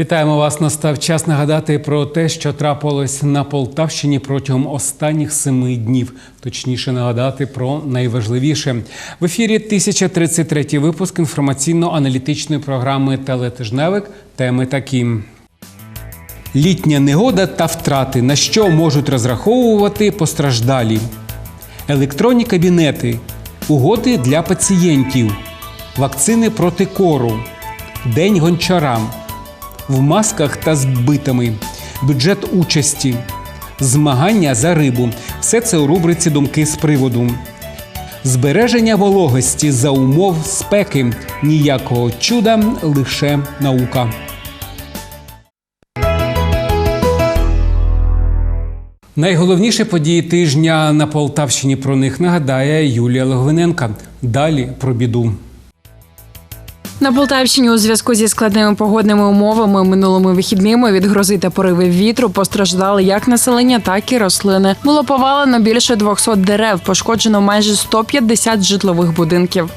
Вітаємо вас. Настав час нагадати про те, що трапилось на Полтавщині протягом останніх семи днів. Точніше нагадати про найважливіше в ефірі 1033 випуск інформаційно-аналітичної програми Телетижневик. Теми такі. Літня негода та втрати, на що можуть розраховувати постраждалі, електронні кабінети, угоди для пацієнтів, вакцини проти кору, день гончарам, в масках та з битами, бюджет участі, змагання за рибу. Все це у рубриці Думки з приводу. Збереження вологості за умов спеки. Ніякого чуда, лише наука. Найголовніші події тижня на Полтавщині про них нагадає Юлія Логвиненка. Далі про біду. На Полтавщині у зв'язку зі складними погодними умовами минулими вихідними від грози та пориви вітру постраждали як населення, так і рослини. Було повалено більше 200 дерев, пошкоджено майже 150 житлових будинків.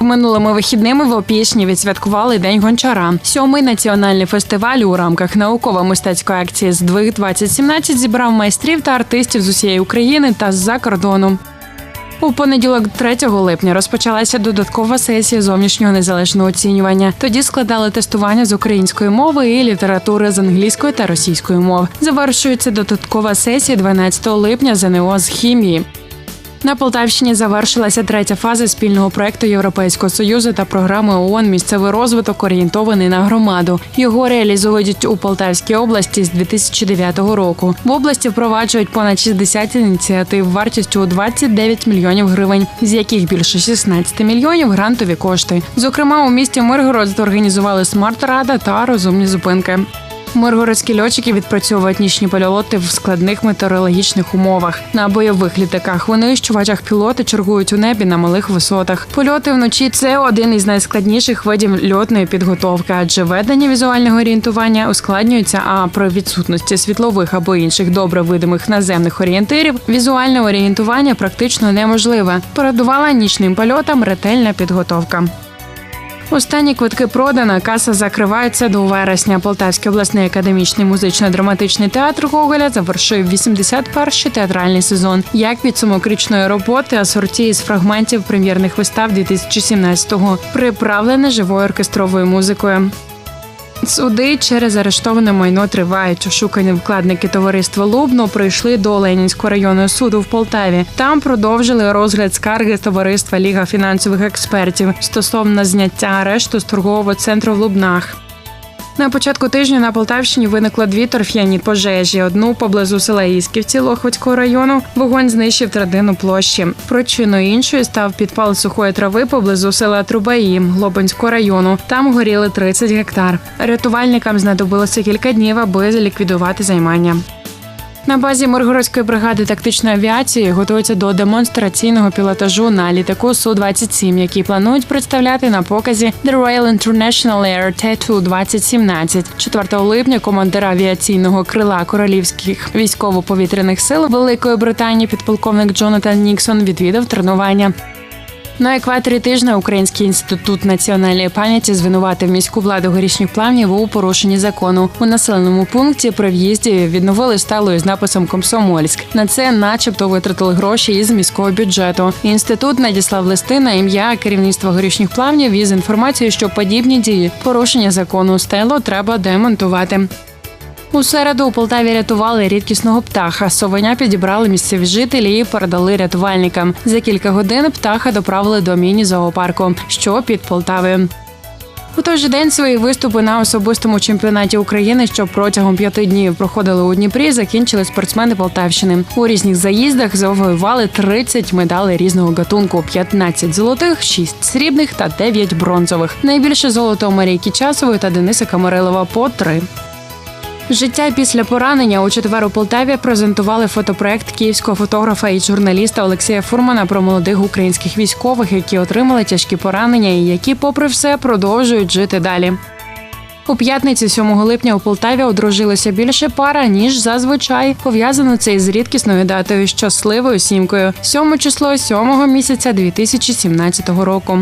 Минулими вихідними в Опішні відсвяткували День гончара. Сьомий національний фестиваль у рамках науково-мистецької акції «Здвиг 2017 зібрав майстрів та артистів з усієї України та з-за кордону. У понеділок, 3 липня, розпочалася додаткова сесія зовнішнього незалежного оцінювання. Тоді складали тестування з української мови і літератури з англійської та російської мов. Завершується додаткова сесія 12 липня ЗНО з хімії. На Полтавщині завершилася третя фаза спільного проекту Європейського союзу та програми ООН Місцевий розвиток орієнтований на громаду. Його реалізують у Полтавській області з 2009 року. В області впроваджують понад 60 ініціатив вартістю у 29 мільйонів гривень, з яких більше 16 мільйонів грантові кошти. Зокрема, у місті Миргород організували смарт-рада та розумні зупинки. Миргородські льотчики відпрацьовують нічні польоти в складних метеорологічних умовах. На бойових літаках винищувачах пілоти чергують у небі на малих висотах. Польоти вночі це один із найскладніших видів льотної підготовки, адже ведення візуального орієнтування ускладнюється. А при відсутності світлових або інших добре видимих наземних орієнтирів візуальне орієнтування практично неможливе. Передувала нічним польотам ретельна підготовка. Останні квитки продано, каса закривається до вересня. Полтавський обласний академічний музично-драматичний театр Гоголя завершив 81-й театральний сезон. Як підсумок річної роботи, асорті із фрагментів прем'єрних вистав 2017-го, приправлене живою оркестровою музикою. Суди через арештоване майно тривають. Ошукані вкладники товариства Лубно прийшли до Ленінського районного суду в Полтаві. Там продовжили розгляд скарги товариства Ліга фінансових експертів стосовно зняття арешту з торгового центру в Лубнах. На початку тижня на Полтавщині виникло дві торф'яні пожежі. Одну поблизу села Ісківці Лохвицького району вогонь знищив третину площі. Причиною іншої став підпал сухої трави поблизу села Трубаї Глобинського району. Там горіли 30 гектар. Рятувальникам знадобилося кілька днів, аби ліквідувати займання. На базі Миргородської бригади тактичної авіації готуються до демонстраційного пілотажу на літаку су 27 який планують представляти на показі The Royal International Air Tattoo 2017. 4 липня командир авіаційного крила королівських військово-повітряних сил Великої Британії підполковник Джонатан Ніксон відвідав тренування. На екваторі тижня Український інститут національної пам'яті звинуватив міську владу горішніх плавнів у порушенні закону. У населеному пункті при в'їзді відновили сталою з написом Комсомольськ. На це, начебто, витратили гроші із міського бюджету. Інститут надіслав листи на ім'я керівництва горішніх плавнів із інформацією, що подібні дії порушення закону стело треба демонтувати. У середу у Полтаві рятували рідкісного птаха. Совеня підібрали місцеві жителі і передали рятувальникам. За кілька годин птаха доправили до міні-зоопарку, що під Полтавою. У той же день свої виступи на особистому чемпіонаті України, що протягом п'яти днів проходили у Дніпрі, закінчили спортсмени Полтавщини. У різних заїздах завоювали 30 медалей різного гатунку: 15 золотих, 6 срібних та 9 бронзових. Найбільше золото у Марійки Часової та Дениса Камарилова по три. Життя після поранення у четвер у Полтаві презентували фотопроект київського фотографа і журналіста Олексія Фурмана про молодих українських військових, які отримали тяжкі поранення і які, попри все, продовжують жити далі. У п'ятниці 7 липня у Полтаві одружилося більше пара ніж зазвичай. Пов'язано це із рідкісною датою щасливою сімкою 7 число 7 місяця 2017 року.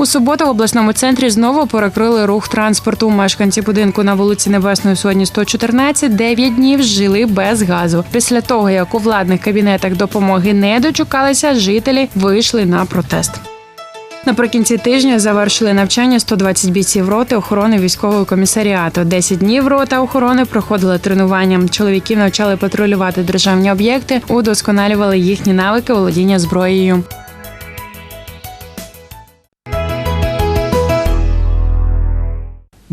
У суботу в обласному центрі знову перекрили рух транспорту. Мешканці будинку на вулиці Небесної Сотні 114 9 днів жили без газу. Після того, як у владних кабінетах допомоги не дочекалися, жителі вийшли на протест. Наприкінці тижня завершили навчання 120 бійців роти охорони військового комісаріату. 10 днів рота охорони проходили тренування. Чоловіків навчали патрулювати державні об'єкти, удосконалювали їхні навики володіння зброєю.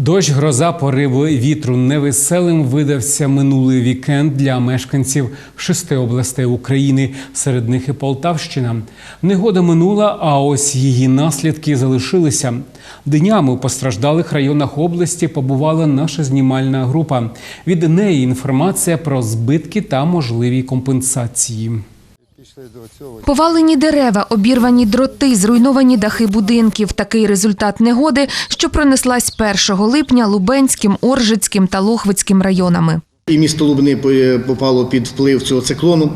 Дощ, гроза, пориви вітру невеселим видався минулий вікенд для мешканців шести областей України. Серед них і Полтавщина. Негода минула, а ось її наслідки залишилися. Днями у постраждалих районах області побувала наша знімальна група. Від неї інформація про збитки та можливі компенсації. Повалені дерева, обірвані дроти, зруйновані дахи будинків. Такий результат негоди, що пронеслась 1 липня Лубенським, Оржицьким та Лохвицьким районами. І місто Лубни попало під вплив цього циклону.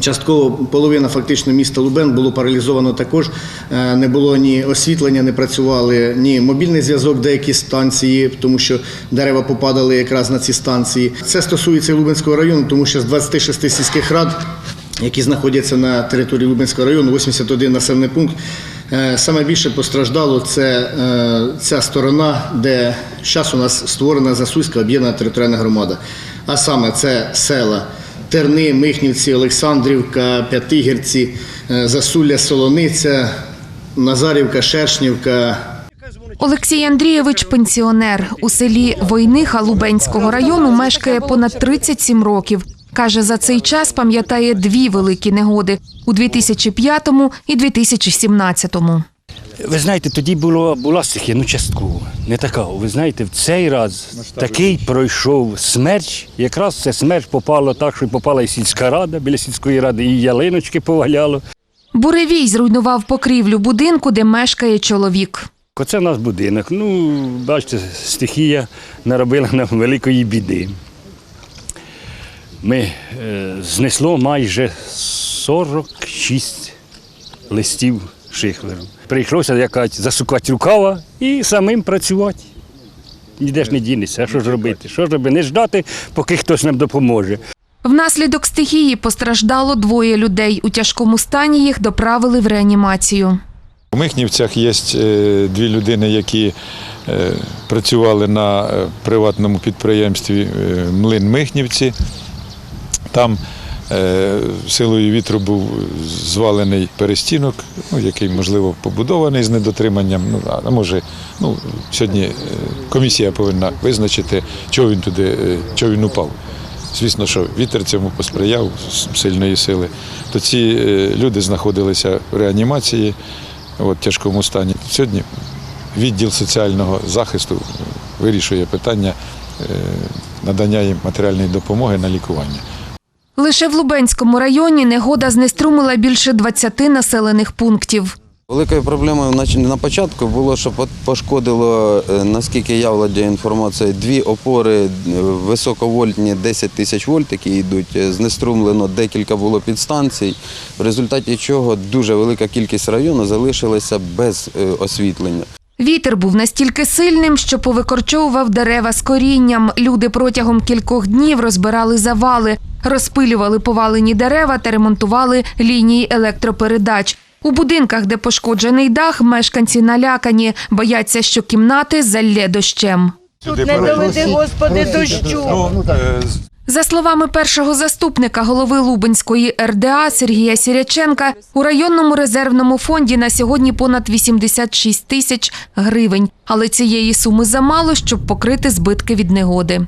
Частково половина фактично міста Лубен було паралізовано також. Е, Не було ні освітлення, не працювали ні мобільний зв'язок, деякі станції, тому що дерева попадали якраз на ці станції. Це стосується Лубенського району, тому що з 26 сільських рад, які знаходяться на території Лубенського району, 81 населений пункт. Е, Саме більше постраждало це е, ця сторона, де зараз у нас створена Засульська об'єднана територіальна громада. А саме це села Терни, Михнівці, Олександрівка, П'ятигірці, е, Засулля, Солониця, Назарівка, Шершнівка, Олексій Андрійович пенсіонер. У селі Войниха Лубенського району мешкає понад 37 років. Каже, за цей час пам'ятає дві великі негоди у 2005 і 2017. Ви знаєте, тоді було, була стихія, ну частково, не така. Ви знаєте, в цей раз такий пройшов смерч. Якраз це смерч попало так, що попала і сільська рада, біля сільської ради, і ялиночки поваляло. Буревій зруйнував покрівлю будинку, де мешкає чоловік. Оце в нас будинок. Ну, бачите, стихія наробила нам великої біди. Ми е, знесло майже 46 листів шихверу. Прийшлося якась засукати рукава і самим працювати. Ніде ж не дінешся, а що ж робити? Що ж робити? Не ждати, поки хтось нам допоможе. Внаслідок стихії постраждало двоє людей. У тяжкому стані їх доправили в реанімацію. У Михнівцях є е, дві людини, які е, працювали на приватному підприємстві Млин Михнівці. Там е, силою вітру був звалений перестінок, ну, який, можливо, побудований з недотриманням. Ну, а може, ну, сьогодні е, комісія повинна визначити, чого він туди, е, чого він упав. Звісно, що вітер цьому посприяв сильної сили. То ці люди знаходилися в реанімації в тяжкому стані. Сьогодні відділ соціального захисту вирішує питання надання їм матеріальної допомоги на лікування. Лише в Лубенському районі негода знеструмила більше 20 населених пунктів. Великою проблемою на початку було, що пошкодило, е, наскільки я володію інформацією, дві опори е, високовольтні 10 тисяч вольт, які йдуть. е, Знеструмлено декілька було підстанцій, в результаті чого дуже велика кількість району залишилася без освітлення. Вітер був настільки сильним, що повикорчовував дерева з корінням. Люди протягом кількох днів розбирали завали, розпилювали повалені дерева та ремонтували лінії електропередач. У будинках, де пошкоджений дах, мешканці налякані, бояться, що кімнати залє дощем. Тут не доведи, Господи, дощу. За словами першого заступника голови Лубенської РДА Сергія Сіряченка, у районному резервному фонді на сьогодні понад 86 тисяч гривень. Але цієї суми замало, щоб покрити збитки від негоди.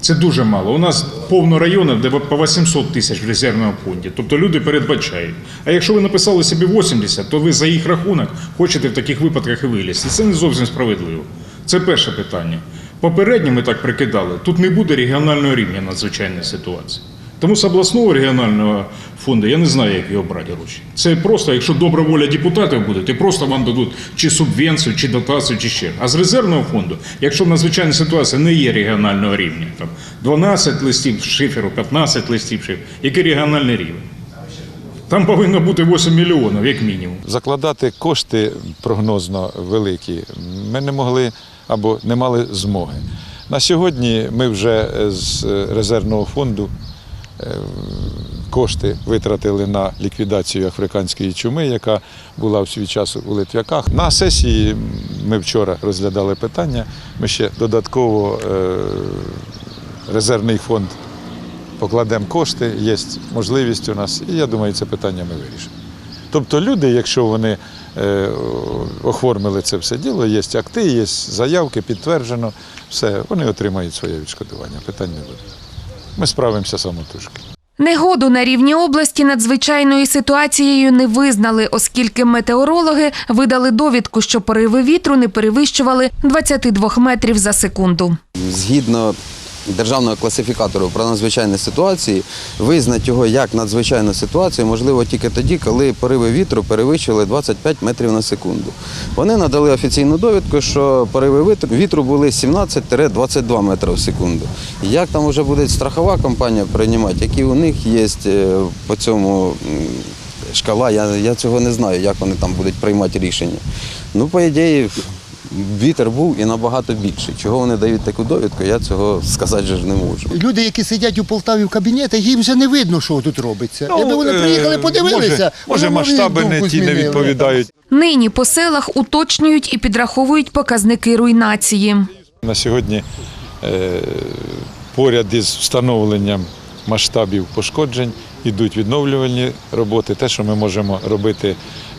Це дуже мало. У нас повно районів, де по 800 тисяч в резервному фонді. Тобто люди передбачають. А якщо ви написали собі 80, то ви за їх рахунок хочете в таких випадках і вилізти. Це не зовсім справедливо. Це перше питання. Попередньо ми так прикидали, тут не буде регіонального рівня надзвичайної ситуації. Тому з обласного регіонального фонду я не знаю, як його брати гроші. Це просто, якщо добра воля депутатів буде, то просто вам дадуть чи субвенцію, чи дотацію, чи ще. А з резервного фонду, якщо надзвичайна ситуація не є регіонального рівня, там 12 листів шиферу, 15 листів шиферу, який регіональний рівень? Там повинно бути 8 мільйонів, як мінімум. Закладати кошти прогнозно великі ми не могли або не мали змоги. На сьогодні ми вже з резервного фонду е, кошти витратили на ліквідацію африканської чуми, яка була в свій час у Литвяках. На сесії ми вчора розглядали питання. Ми ще додатково е, резервний фонд покладемо кошти, є можливість у нас, і я думаю, це питання ми вирішимо. Тобто люди, якщо вони е, оформили це все діло, є акти, є заявки, підтверджено, все, вони отримають своє відшкодування. Питань не буде. Ми справимося самотужки. Негоду на рівні області надзвичайною ситуацією не визнали, оскільки метеорологи видали довідку, що пориви вітру не перевищували 22 метрів за секунду. Згідно державного класифікатору про надзвичайні ситуації, визнати його як надзвичайну ситуацію можливо тільки тоді, коли пориви вітру перевищили 25 метрів на секунду. Вони надали офіційну довідку, що пориви вітру- були 17-22 метри в секунду. Як там вже буде страхова компанія приймати, які у них є е, по цьому шкала, я, я цього не знаю, як вони там будуть приймати рішення. Ну, по ідеї, вітер був і набагато більший. Чого вони дають таку довідку, я цього сказати ж не можу. Люди, які сидять у Полтаві в кабінетах, їм вже не видно, що тут робиться. Якби вони е, приїхали, подивилися, Може, може масштаби не ті не відповідають. Нині по селах уточнюють і підраховують показники руйнації. На сьогодні е, поряд із встановленням масштабів пошкоджень йдуть відновлювальні роботи. Те, що ми можемо робити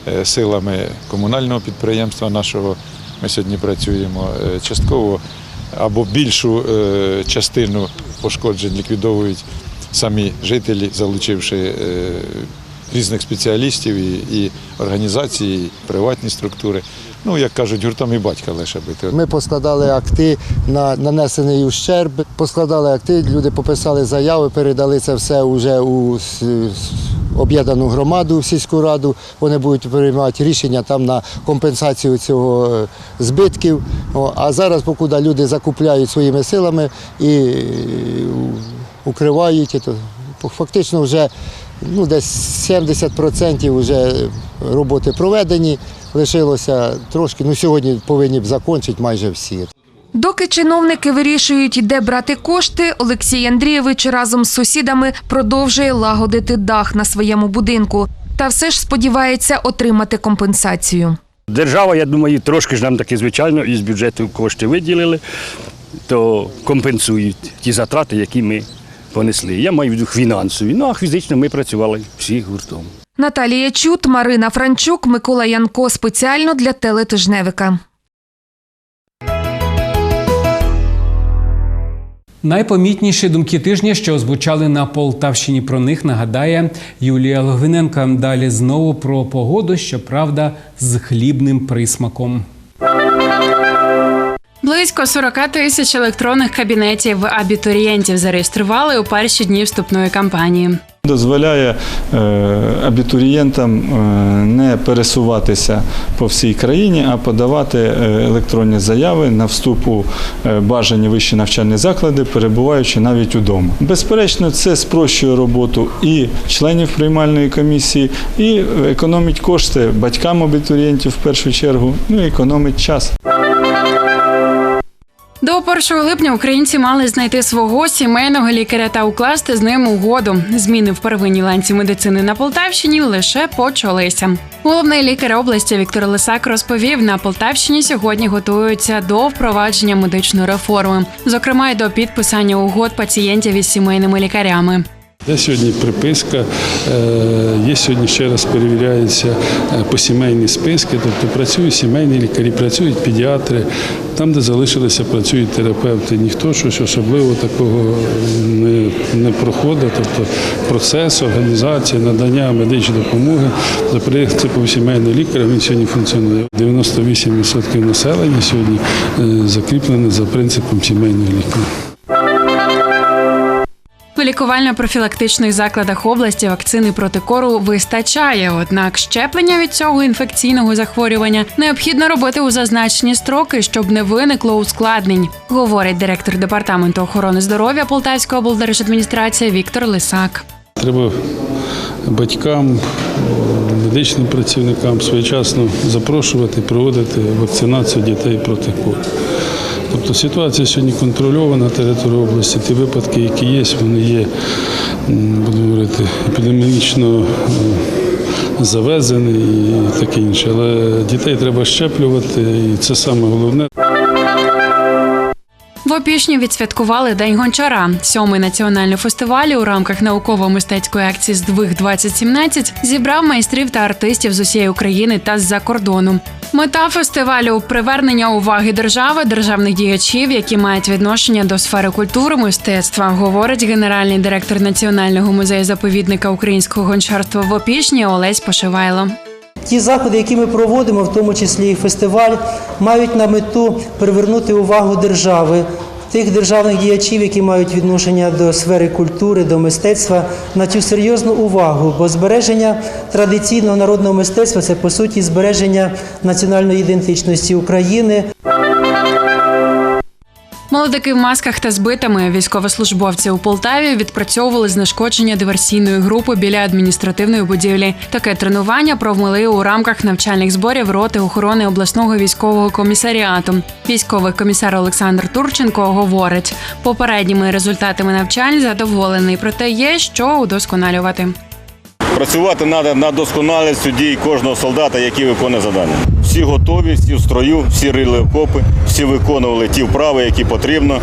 е, силами комунального підприємства нашого, ми сьогодні працюємо е, частково або більшу е, частину пошкоджень ліквідовують самі жителі, залучивши е, різних спеціалістів і, організації, і приватні структури. Ну, як кажуть, гуртом і батька лише бити. Ми поскладали акти на нанесений ущерб, поскладали акти, люди пописали заяви, передали це все вже у об'єднану громаду, сільську раду. Вони будуть приймати рішення там на компенсацію цього е, збитків. А зараз, покуди люди закупляють своїми силами і е, укривають, то фактично вже ну, десь 70% вже роботи проведені. Лишилося трошки, ну сьогодні повинні б закінчити майже всі. Доки чиновники вирішують, де брати кошти, Олексій Андрійович разом з сусідами продовжує лагодити дах на своєму будинку. Та все ж сподівається отримати компенсацію. Держава, я думаю, трошки ж нам таки, звичайно, із бюджету кошти виділили, то компенсують ті затрати, які ми понесли. Я маю в виду фінансові, ну а фізично ми працювали всі гуртом. Наталія Чут, Марина Франчук, Микола Янко спеціально для телетижневика. Найпомітніші думки тижня, що озвучали на Полтавщині. Про них нагадає Юлія Логвиненко. Далі знову про погоду, щоправда, з хлібним присмаком. Близько 40 тисяч електронних кабінетів абітурієнтів зареєстрували у перші дні вступної кампанії. Дозволяє е, абітурієнтам е, не пересуватися по всій країні, а подавати е, електронні заяви на вступ у бажані вищі навчальні заклади, перебуваючи навіть удома. Безперечно, це спрощує роботу і членів приймальної комісії, і економить кошти батькам абітурієнтів в першу чергу, ну і економить час. До 1 липня українці мали знайти свого сімейного лікаря та укласти з ним угоду. Зміни в первинній ланці медицини на Полтавщині лише почалися. Головний лікар області Віктор Лисак розповів, на Полтавщині сьогодні готуються до впровадження медичної реформи, зокрема й до підписання угод пацієнтів із сімейними лікарями. Є сьогодні приписка, е, є сьогодні ще раз перевіряються е, посімейні списки, тобто працюють сімейні лікарі, працюють педіатри, там, де залишилися, працюють терапевти. Ніхто щось особливо такого не, не проходить. Тобто процес, організація, надання медичної допомоги за принципом сімейного лікаря він сьогодні функціонує. 98% населення сьогодні е, закріплене за принципом сімейного лікаря. Лікувально-профілактичних закладах області вакцини проти кору вистачає. Однак щеплення від цього інфекційного захворювання необхідно робити у зазначені строки, щоб не виникло ускладнень, говорить директор департаменту охорони здоров'я Полтавської облдержадміністрації Віктор Лисак. Треба батькам, медичним працівникам своєчасно запрошувати, проводити вакцинацію дітей проти кору. Тобто ситуація сьогодні контрольована на території області. Ті випадки, які є, вони є, буду говорити, епідемічно. завезені і таке інше. Але дітей треба щеплювати, і це саме головне. В Опішні відсвяткували День гончара. Сьомий національний фестиваль у рамках науково-мистецької акції «Здвиг 2017 зібрав майстрів та артистів з усієї України та з-за кордону. Мета фестивалю привернення уваги держави, державних діячів, які мають відношення до сфери культури, мистецтва, говорить генеральний директор Національного музею заповідника українського гончарства в Опішні Олесь Пошивайло. Ті заходи, які ми проводимо, в тому числі і фестиваль, мають на мету привернути увагу держави, тих державних діячів, які мають відношення до сфери культури, до мистецтва, на цю серйозну увагу. Бо збереження традиційного народного мистецтва це по суті збереження національної ідентичності України. Молодики в масках та з битами військовослужбовці у Полтаві відпрацьовували знешкодження диверсійної групи біля адміністративної будівлі. Таке тренування провели у рамках навчальних зборів роти охорони обласного військового комісаріату. Військовий комісар Олександр Турченко говорить, попередніми результатами навчань задоволений, проте є що удосконалювати. Працювати треба над досконалістю дій кожного солдата, який виконує завдання. Всі готові, всі в строю, всі рили окопи, всі виконували ті вправи, які потрібно.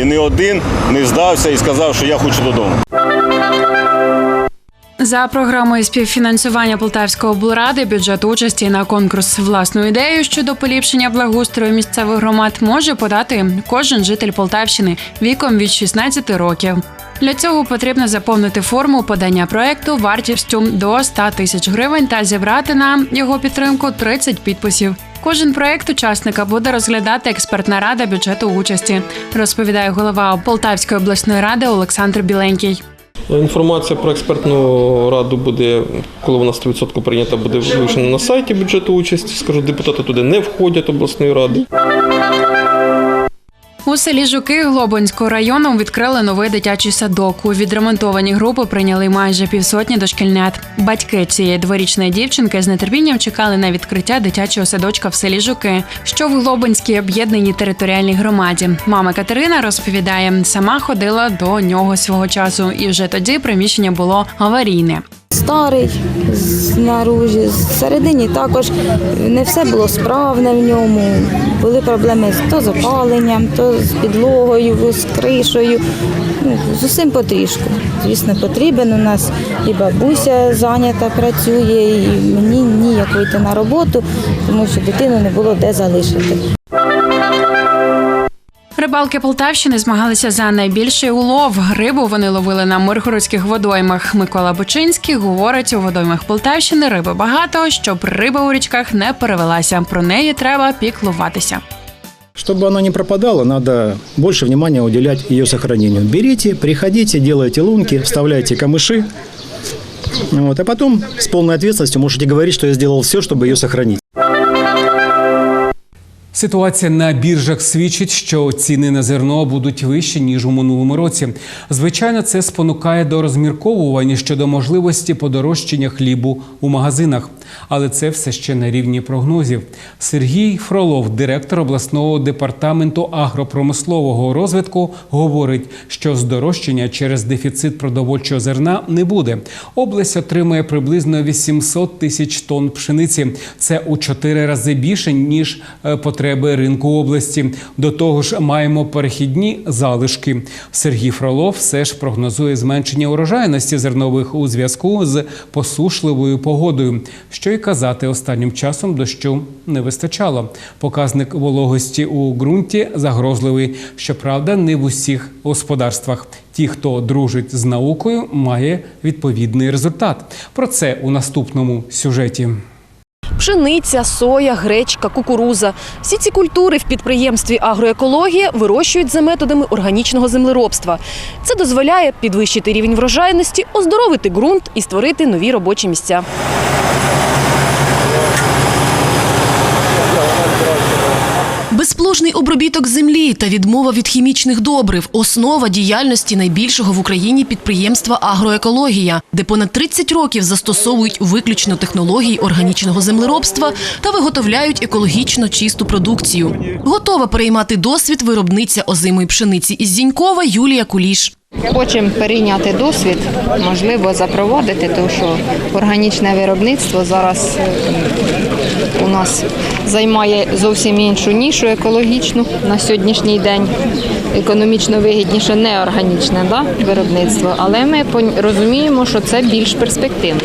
І ні один не здався і сказав, що я хочу додому. За програмою співфінансування Полтавської облради бюджет участі на конкурс власну ідею щодо поліпшення благоустрою місцевих громад може подати кожен житель Полтавщини віком від 16 років. Для цього потрібно заповнити форму подання проекту вартістю до 100 тисяч гривень та зібрати на його підтримку 30 підписів. Кожен проект учасника буде розглядати експертна рада бюджету участі, розповідає голова Полтавської обласної ради Олександр Біленький. Інформація про експертну раду буде, коли вона 100% прийнята, буде вивішена на сайті бюджету участі. Скажу, депутати туди не входять обласної ради. У селі Жуки Глобинського району відкрили новий дитячий садок. У відремонтовані групи прийняли майже півсотні дошкільнят. Батьки цієї дворічної дівчинки з нетерпінням чекали на відкриття дитячого садочка в селі Жуки, що в Глобинській об'єднаній територіальній громаді. Мама Катерина розповідає, сама ходила до нього свого часу, і вже тоді приміщення було аварійне. Старий знаружі, всередині також не все було справне в ньому. Були проблеми то з опаленням, то з підлогою, з кришою. Ну, з усім потрішку. Звісно, потрібен. У нас і бабуся зайнята працює, і мені ніяк вийти на роботу, тому що дитину не було де залишити. Рибалки Полтавщини змагалися за найбільший улов. Рибу вони ловили на миргородських водоймах. Микола Бочинський говорить, у водоймах Полтавщини риби багато, щоб риба у річках не перевелася. Про неї треба піклуватися. Чтобы оно не пропадало, надо больше внимания уделять ее сохранению. Берите, приходите, делайте лунки, вставляйте камыши. Вот, а потом с полной ответственностью можете говорить, что я сделал все, чтобы ее сохранить. Ситуація на біржах свідчить, що ціни на зерно будуть вищі ніж у минулому році. Звичайно, це спонукає до розмірковування щодо можливості подорожчання хлібу у магазинах, але це все ще на рівні прогнозів. Сергій Фролов, директор обласного департаменту агропромислового розвитку, говорить, що здорожчання через дефіцит продовольчого зерна не буде. Область отримує приблизно 800 тисяч тонн пшениці. Це у чотири рази більше ніж е, потреби ринку області. До того ж, маємо перехідні залишки. Сергій Фролов все ж прогнозує зменшення урожайності зернових у зв'язку з посушливою погодою. Що й казати, останнім часом дощу не вистачало. Показник вологості у ґрунті загрозливий. Щоправда, не в усіх господарствах. Ті, хто дружить з наукою, має відповідний результат. Про це у наступному сюжеті. Пшениця, соя, гречка, кукуруза. Всі ці культури в підприємстві агроекологія вирощують за методами органічного землеробства. Це дозволяє підвищити рівень врожайності, оздоровити ґрунт і створити нові робочі місця. Безплужний обробіток землі та відмова від хімічних добрив основа діяльності найбільшого в Україні підприємства Агроекологія, де понад 30 років застосовують виключно технології органічного землеробства та виготовляють екологічно чисту продукцію. Готова переймати досвід виробниця озимої пшениці із Зінькова Юлія Куліш. Хочемо перейняти досвід, можливо, запровадити, тому що органічне виробництво зараз е, у нас займає зовсім іншу нішу екологічну на сьогоднішній день. Економічно вигідніше не органічне да, виробництво, але ми розуміємо, що це більш перспективно.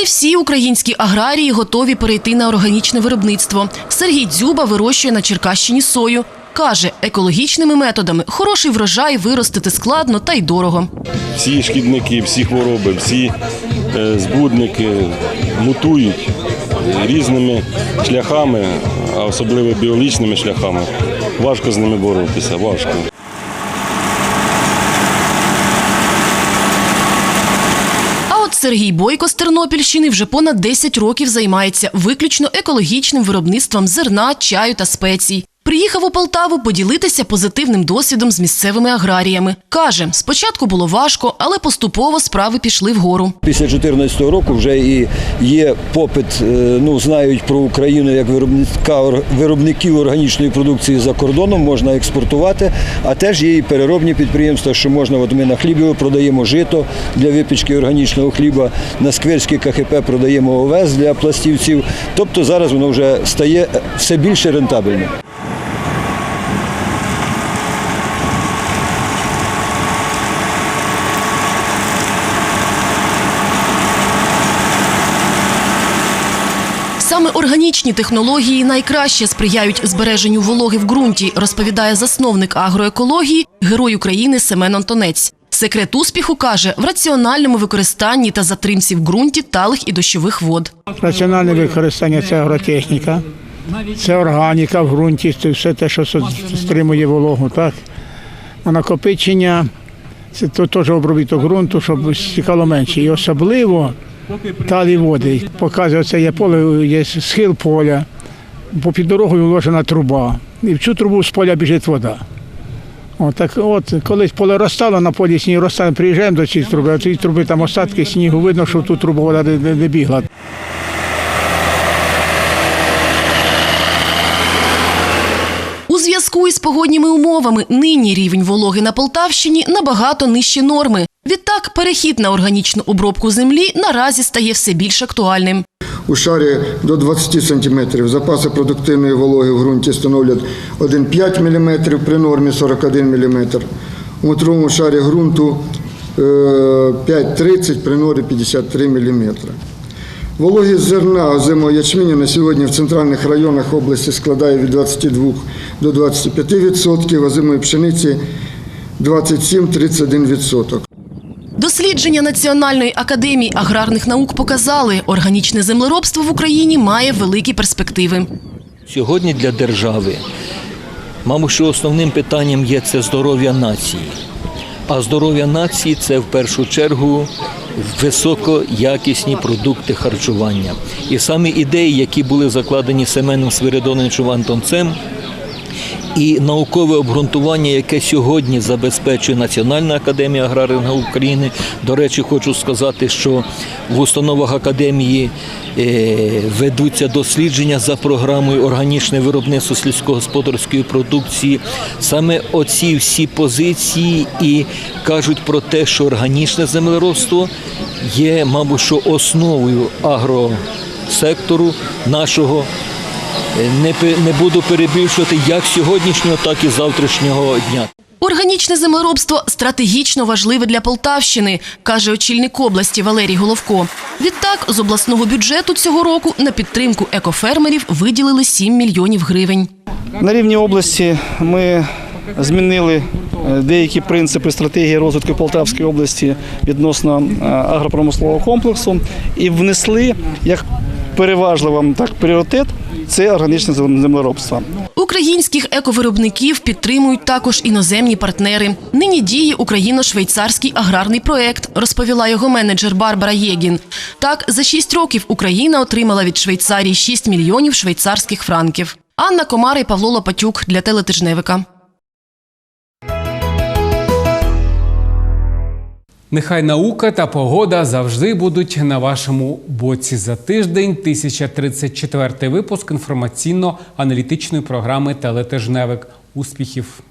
Не всі українські аграрії готові перейти на органічне виробництво. Сергій Дзюба вирощує на Черкащині сою. Каже, екологічними методами хороший врожай виростити складно та й дорого. всі шкідники, всі хвороби, всі е, збудники мутують різними шляхами, а особливо біологічними шляхами. Важко з ними боротися, важко. Сергій Бойко з Тернопільщини вже понад 10 років займається виключно екологічним виробництвом зерна, чаю та спецій. Приїхав у Полтаву поділитися позитивним досвідом з місцевими аграріями. Каже, спочатку було важко, але поступово справи пішли вгору. Після 2014 року вже і є попит, е, ну знають про Україну як виробника виробників органічної продукції за кордоном, можна експортувати, а теж є і переробні підприємства, що можна. От ми на хлібі продаємо жито для випічки органічного хліба, на скверській КХП продаємо овес для пластівців. Тобто зараз воно вже стає все більше рентабельним. Саме органічні технології найкраще сприяють збереженню вологи в ґрунті, розповідає засновник агроекології, герой України Семен Антонець. Секрет успіху каже в раціональному використанні та затримці в ґрунті талих і дощових вод. Раціональне використання це агротехніка, це органіка в ґрунті, це все те, що стримує вологу. Так? А накопичення це теж обробіток ґрунту, щоб стікало менше. І особливо талі води. Показує, це є поле, є схил поля, по під дорогою вложена труба. І в цю трубу з поля біжить вода. От, так от, колись поле розстало, на полі сніг розстане, приїжджаємо до цієї труби, а цієї труби там остатки снігу, видно, що в ту вода не, не, не бігла. У зв'язку із погодніми умовами нині рівень вологи на Полтавщині набагато нижче норми. Відтак, перехід на органічну обробку землі наразі стає все більш актуальним. У шарі до 20 см. Запаси продуктивної вологи в ґрунті становлять 1,5 мм, при нормі 41 мм. У метровому шарі ґрунту е, 5,30 при нормі 53 мм. Вологість зерна озимого ячменю на сьогодні в центральних районах області складає від 22 до 25%, озимої пшениці 27-31%. Дослідження Національної академії аграрних наук показали, органічне землеробство в Україні має великі перспективи. Сьогодні для держави, мабуть, що основним питанням є це здоров'я нації. А здоров'я нації це в першу чергу високоякісні продукти харчування. І саме ідеї, які були закладені Семеном Свиридоновичем Антонцем, і наукове обґрунтування, яке сьогодні забезпечує Національна академія аграрних наук України. До речі, хочу сказати, що в установах академії е, ведуться дослідження за програмою органічне виробництво сільськогосподарської продукції. Саме оці всі позиції і кажуть про те, що органічне землеробство є, мабуть, що основою агросектору нашого не, пе- не буду перебільшувати як сьогоднішнього, так і завтрашнього дня. Органічне землеробство стратегічно важливе для Полтавщини, каже очільник області Валерій Головко. Відтак, з обласного бюджету цього року на підтримку екофермерів виділили 7 мільйонів гривень. На рівні області ми змінили е, деякі принципи стратегії розвитку Полтавської області відносно е, агропромислового комплексу і внесли як переважливий так, пріоритет це органічне землеробство. Українських ековиробників підтримують також іноземні партнери. Нині діє україно-швейцарський аграрний проект, розповіла його менеджер Барбара Єгін. Так, за шість років Україна отримала від Швейцарії 6 мільйонів швейцарських франків. Анна Комар і Павло Лопатюк для телетижневика. Нехай наука та погода завжди будуть на вашому боці. За тиждень 1034 випуск інформаційно-аналітичної програми Телетижневик. Успіхів!